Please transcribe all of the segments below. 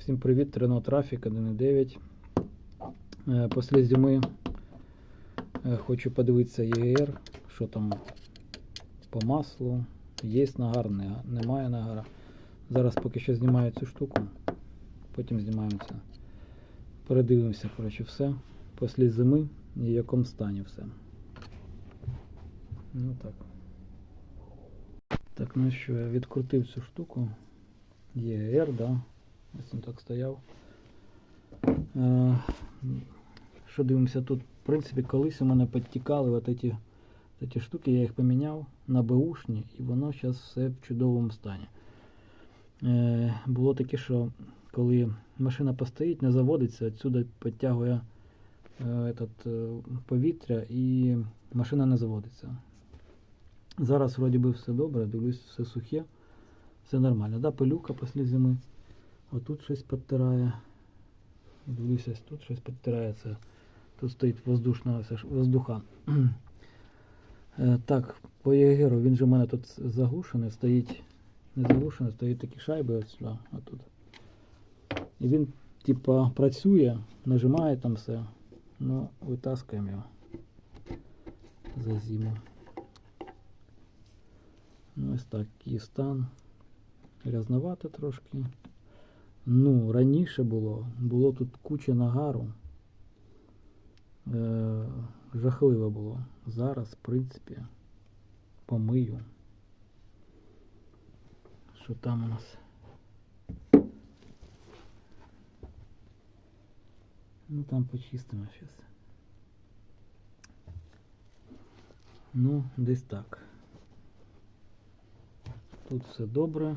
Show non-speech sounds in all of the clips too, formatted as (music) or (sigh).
Всім привіт, Рено Трафік 1.9. Е, Після зими е, хочу подивитися ЄР, що там по маслу. Є нагар, немає нагара. Зараз поки що знімаю цю штуку, потім знімаємо це. Передивимося, коротше, все. Після зими і в якому стані все. Ну так. Так, ну що, я відкрутив цю штуку. ЄР, да. Ось він так стояв. Е, Що дивимося тут? В принципі, колись у мене підтікали от ці, ці штуки, я їх поміняв на беушні, і воно зараз все в чудовому стані. Е, Було таке, що коли машина постоїть, не заводиться, відсюди підтягує е, этот, повітря і машина не заводиться. Зараз вроді би все добре, дивлюсь, все сухе, все нормально. Да, пилюка після зими. Отут щось підтирає. Дивлюся, тут щось підтирається. Тут стоїть воздушна воздуха. (clears throat) Е, Так, по Єгеру він же у мене тут заглушений, стоїть. Не заглушений, стоїть такі шайби ось сюди, отут. І він, типа, працює, нажимає там все. Ну, витаскуємо його за зиму. Ну, ось такий стан. Грязновато трошки. Ну, раніше було, було тут куча нагару. Е, жахливо було. Зараз, в принципі, помию. Що там у нас? Ну там почистимо зараз. Ну, десь так. Тут все добре.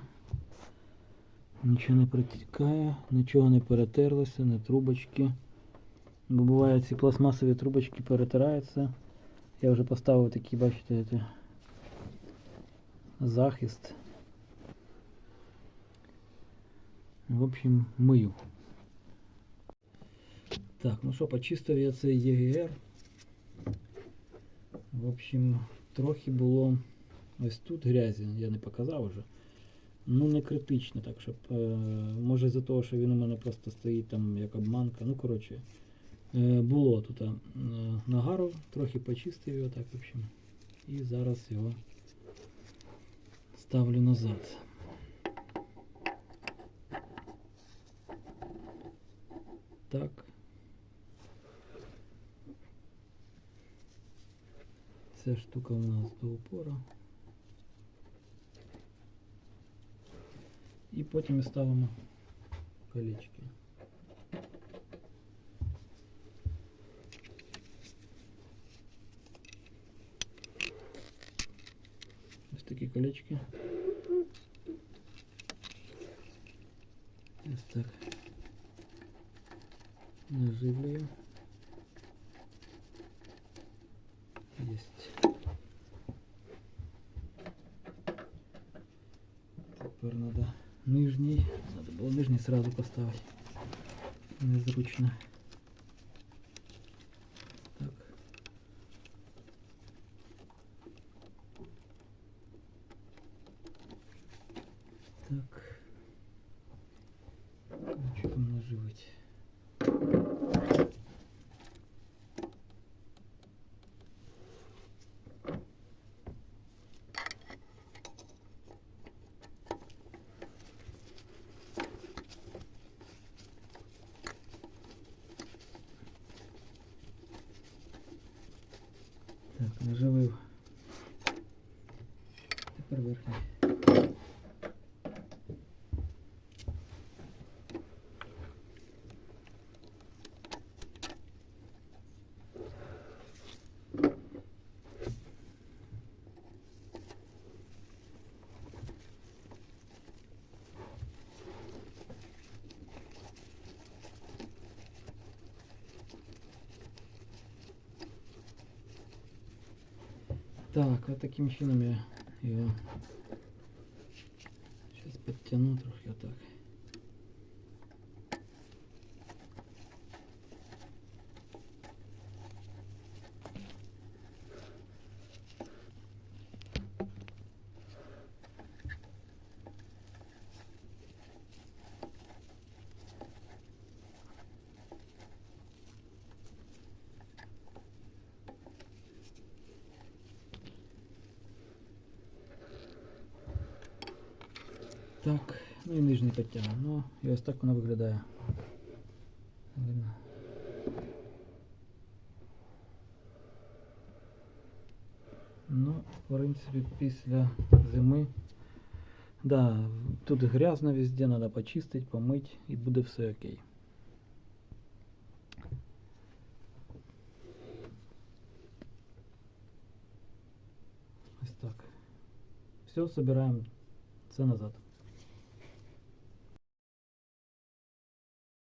Нічого не протікає, нічого не перетерлося, не трубочки. Бо буває ці пластмасові трубочки перетираються. Я вже поставив такий, бачите, захист. В общем, мию. Так, ну що, почистив я цей ЄГР. В общем, трохи було ось тут грязі, я не показав уже. Ну, не критично, так, щоб. Е, може за того, що він у мене просто стоїть там як обманка. Ну, коротше, е, було тут е, нагару, трохи почистив його так, в общем. І зараз його ставлю назад. Так. Ця штука у нас до упора. І потім ми ставимо колечки. Ось такі колечки. Ось так. Наживлюю. Есть. Тепер надо нижній. Надо було нижній сразу поставити. Незручно. Так. Так. Що там наживить? Так, наживив. Тепер верхній. Так, вот таким чином я його сейчас подтяну трохи отак. Так, ну і нижній підтягнемо. Ну, і ось так воно виглядає. Видно. Ну, в принципі, після зими. Да, тут грязно везде, треба почистити, помити і буде все окей. Ось так. Все, собираємо це назад.